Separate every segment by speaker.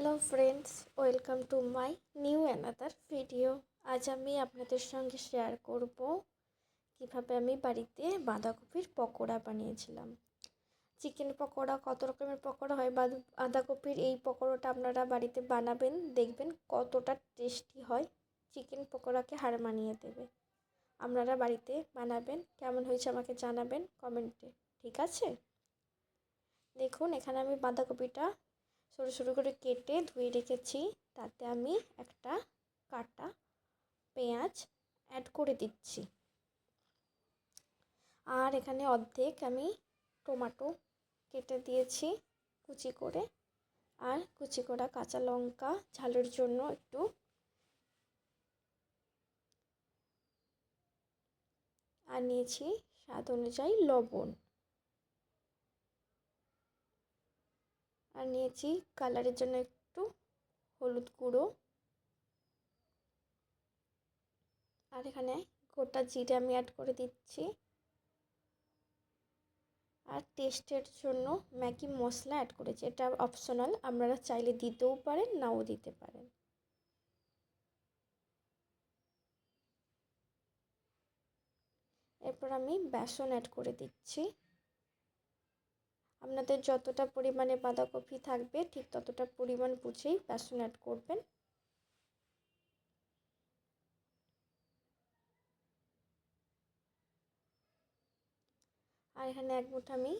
Speaker 1: Hello friends welcome to my new another video আজ আমি আপনাদের সঙ্গে শেয়ার করব কীভাবে আমি বাড়িতে বাঁধাকপির পকোড়া বানিয়েছিলাম। চিকেন পকোড়া, কত রকমের পকোড়া হয়? বাঁধা- বাঁধাকপির এই পকোড়াটা আপনারা বাড়িতে বানাবেন, দেখবেন কতটা টেস্টি হয়। চিকেন পকোড়াকে হার মানিয়ে দেবে। আপনারা বাড়িতে বানাবেন, কেমন হয়েছে আমাকে জানাবেন কমেন্টে, ঠিক আছে? দেখুন, এখানে আমি বাঁধাকপিটা সরু সরু করে কেটে ধুয়ে রেখেছি। তাতে আমি একটা কাটা পেঁয়াজ অ্যাড করে দিচ্ছি। আর এখানে অর্ধেক আমি টমেটো কেটে দিয়েছি কুচি করে। আর কুচি করা কাঁচা লঙ্কা ঝালের জন্য একটু আর নিয়েছি স্বাদ অনুযায়ী লবণ। আর নিয়েছি কালারের জন্য একটু হলুদ গুঁড়ো। আর এখানে গোটা জিরে আমি অ্যাড করে দিচ্ছি। আর টেস্টের জন্য ম্যাগি মশলা অ্যাড করেছি। এটা অপশনাল আপনারা চাইলে দিতেও পারেন, নাও দিতে পারেন। এরপর আমি বেসন অ্যাড করে দিচ্ছি। আপনাদের যতটা পরিমাণে বাঁধাকপি থাকবে, ঠিক ততটা পরিমাণ বুঝেই বেসন অ্যাড করবেন। আর এখানে এক মুঠো আমি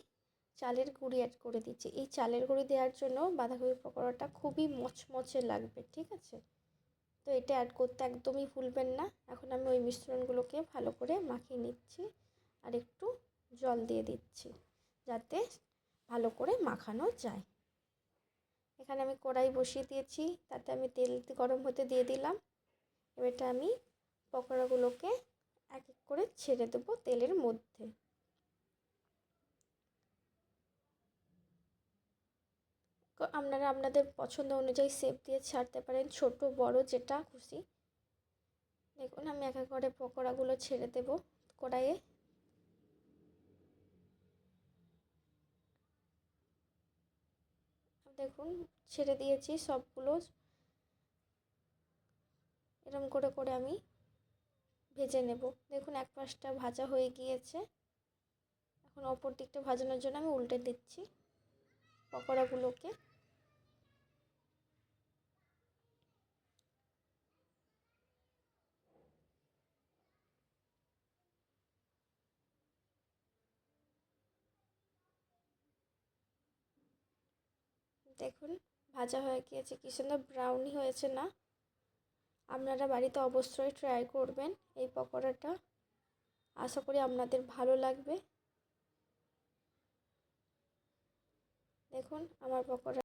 Speaker 1: চালের গুঁড়ি অ্যাড করে দিচ্ছি। এই চালের গুঁড়ি দেওয়ার জন্য বাঁধাকপির পকোড়াটা খুবই মচমচে লাগবে, ঠিক আছে? তো এটা অ্যাড করতে একদমই ভুলবেন না। এখন আমি ওই মিশ্রণগুলোকে ভালো করে মাখিয়ে নিচ্ছি আর একটু জল দিয়ে দিচ্ছি, যাতে ভালো করে মাখানো যায়। এখানে আমি কড়াই বসিয়ে দিয়েছি, তাতে আমি তেল গরম হতে দিয়ে দিলাম। এবারটা আমি পকোড়াগুলোকে এক এক করে ছেড়ে দেবো তেলের মধ্যে। আপনারা আপনাদের পছন্দ অনুযায়ী শেপ দিয়ে ছাড়তে পারেন, ছোট, বড়, যেটা খুশি। দেখুন, আমি এক এক করে পকোড়াগুলো ছেড়ে দেবো কড়াইয়ে। দেখুন, ছেড়ে দিয়েছি সবগুলো। এরম করে করে আমি ভেজে নেব। দেখুন, এক পাশটা ভাজা হয়ে গিয়েছে। এখন অপর দিকটা ভাজানোর জন্য আমি উল্টে দিচ্ছি পকোড়াগুলোকে। দেখুন, ভাজা হয়ে গিয়েছে, কী সুন্দর ব্রাউনি হয়েছে না? আপনারা বাড়িতে অবশ্যই ট্রাই করবেন এই পকোড়াটা। আশা করি আপনাদের ভালো লাগবে। দেখুন, আমার পকোড়া